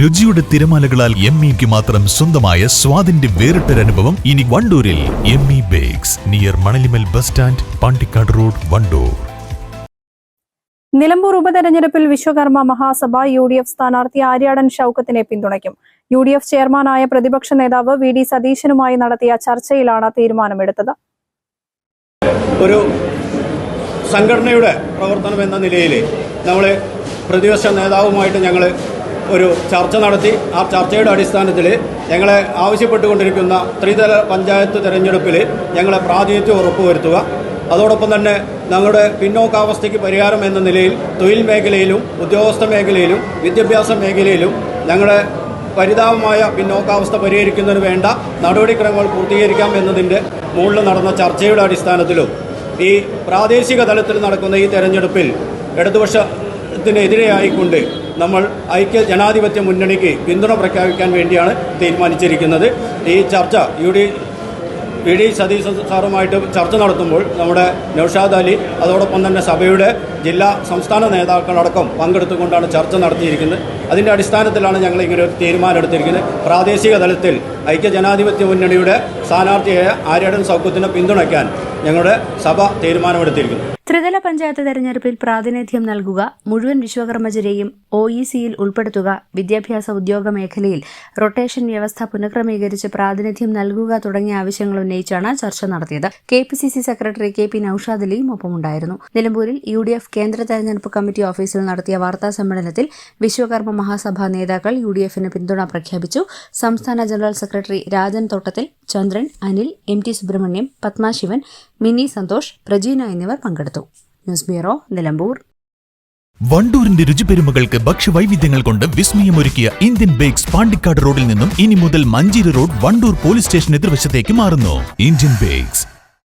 രുചിയുടെ തിരമാലകളാൽ എം ഇക്ക് മാത്രം സ്വന്തമായ സ്വാദിന്റെ വേറിട്ടൊരനുഭവം ഇനി വണ്ടൂരിൽ M E Bakes near Manalimal bus stand Pandikkad road Wandoor. Nilambur ഉപതെരഞ്ഞെടുപ്പിൽ Vishwakarma Mahasabha U D F സ്ഥാനാർത്ഥി ആര്യാടൻ ഷൌക്കത്തിനെ പിന്തുണയ്ക്കും. യു ഡി എഫ് ചെയർമാനായ പ്രതിപക്ഷ നേതാവ് വി ഡി സതീശനുമായി നടത്തിയ ചർച്ചയിലാണ് തീരുമാനമെടുത്തത്. ഒരു സംഘടനയുടെ പ്രവർത്തനം എന്ന നിലയിൽ നമ്മൾ പ്രതിപക്ഷ നേതാവുമായിട്ട് ഞങ്ങൾ ഒരു ചർച്ച നടത്തി. ആ ചർച്ചയുടെ അടിസ്ഥാനത്തിൽ ഞങ്ങളെ ആവശ്യപ്പെട്ടുകൊണ്ടിരിക്കുന്ന ത്രിതല പഞ്ചായത്ത് തെരഞ്ഞെടുപ്പിൽ ഞങ്ങളെ പ്രാതിനിധ്യം ഉറപ്പുവരുത്തുക. അതോടൊപ്പം തന്നെ ഞങ്ങളുടെ പിന്നോക്കാവസ്ഥയ്ക്ക് പരിഹാരം എന്ന നിലയിൽ തൊഴിൽ മേഖലയിലും ഉദ്യോഗസ്ഥ മേഖലയിലും വിദ്യാഭ്യാസ മേഖലയിലും ഞങ്ങളുടെ പരിതാപമായ പിന്നോക്കാവസ്ഥ പരിഹരിക്കുന്നതിന് വേണ്ട നടപടിക്രമങ്ങൾ പൂർത്തീകരിക്കാം എന്നതിന്റെ മുകളിൽ നടന്ന ചർച്ചയുടെ അടിസ്ഥാനത്തിലും ഈ പ്രാദേശിക തലത്തിൽ നടക്കുന്ന ഈ തെരഞ്ഞെടുപ്പിൽ ഇടതുപക്ഷത്തിനെതിരെയായിക്കൊണ്ട് നമ്മൾ ഐക്യ ജനാധിപത്യ മുന്നണിക്ക് പിന്തുണ പ്രഖ്യാപിക്കാൻ വേണ്ടിയാണ് തീരുമാനിച്ചിരിക്കുന്നത്. ഈ ചർച്ച U D V D Satheesh സാറുമായിട്ട് ചർച്ച നടത്തുമ്പോൾ നമ്മുടെ നൌഷാദ് അലി അതോടൊപ്പം തന്നെ സഭയുടെ ജില്ലാ സംസ്ഥാന നേതാക്കളടക്കം പങ്കെടുത്തുകൊണ്ടാണ് ചർച്ച നടത്തിയിരിക്കുന്നത്. അതിന്റെ അടിസ്ഥാനത്തിലാണ് ഞങ്ങൾ ഇങ്ങനെ ഒരു തീരുമാനം എടുത്തിരിക്കുന്നത്. പ്രാദേശിക തലത്തിൽ ഐക്യ ജനാധിപത്യ മുന്നണിയുടെ സ്ഥാനാർത്ഥിയായ ആര്യാടൻ സൗഖ്യത്തിനെ പിന്തുണയ്ക്കാൻ ഞങ്ങളുടെ സഭ തീരുമാനമെടുത്തിരിക്കുന്നു. ത്രിതല പഞ്ചായത്ത് തെരഞ്ഞെടുപ്പിൽ പ്രാതിനിധ്യം നൽകുക മുഴുവൻ വിശ്വകർമ്മചരെയും ഒ ഇ സിയിൽ ഉൾപ്പെടുത്തുക വിദ്യാഭ്യാസ ഉദ്യോഗ മേഖലയിൽ റൊട്ടേഷൻ വ്യവസ്ഥ പുനഃക്രമീകരിച്ച് പ്രാതിനിധ്യം നൽകുക തുടങ്ങിയ ആവശ്യങ്ങൾ ഉന്നയിച്ചാണ് ചർച്ച നടത്തിയത്. K P C C secretary K P Naushad അലിയും ഒപ്പമുണ്ടായിരുന്നു. നിലമ്പൂരിൽ യു ഡി എഫ് കേന്ദ്ര തെരഞ്ഞെടുപ്പ് കമ്മിറ്റി ഓഫീസിൽ നടത്തിയ വാർത്താ സമ്മേളനത്തിൽ വിശ്വകർമ്മ മഹാസഭാ നേതാക്കൾ യു ഡി എഫിന് പിന്തുണ പ്രഖ്യാപിച്ചു. സംസ്ഥാന general secretary Rajan Thottathil Chandran Anil M T Subrahmanyam Padmashivan Mini Santhosh Prajeena എന്നിവർ പങ്കെടുത്തു. News bureau Nilambur. വണ്ടൂരിന്റെ രുചിപെരുമകൾക്ക് ഭക്ഷ്യവൈവിധ്യങ്ങൾ കൊണ്ട് വിസ്മയമൊരുക്കിയ ഇന്ത്യൻ ബേക്സ് പാണ്ടിക്കാട് റോഡിൽ നിന്നും ഇനി മുതൽ Mancheri road Wandoor police station എതിർവശത്തേക്ക് മാറുന്നു. Indian Bakes.